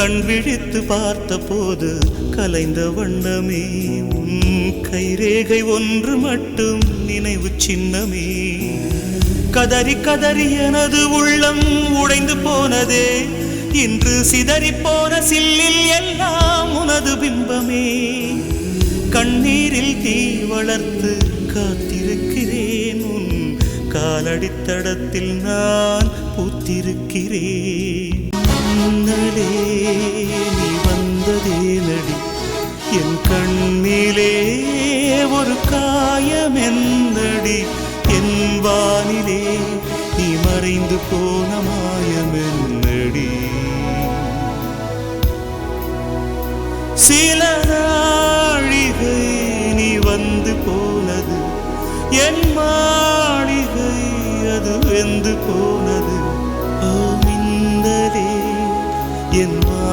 கண் விழித்து பார்த்த போது கலைந்த வண்ணமே. உன் கைரேகை ஒன்று மட்டும் நினைவு சின்னமே. கதறி கதறி எனது உள்ளம் உடைந்து போனதே. இன்று சிதறி போன சில்லில் எல்லாம் உனது பிம்பமே. கண்ணீரில் தீ வளர்த்து காத்திருக்கிறேன். உன் காலடித்தடத்தில் நான் பூத்திருக்கிறேன். முன்னலே என் கண்ணிலே ஒரு காயம் என்னடி என் வானிலே நீ மறைந்து போன மாயம் என்னடி சில நாழிகை நீ வந்து போனது என் மாளிகை அது வெந்து போனது. ஓ மின்னலே என் வா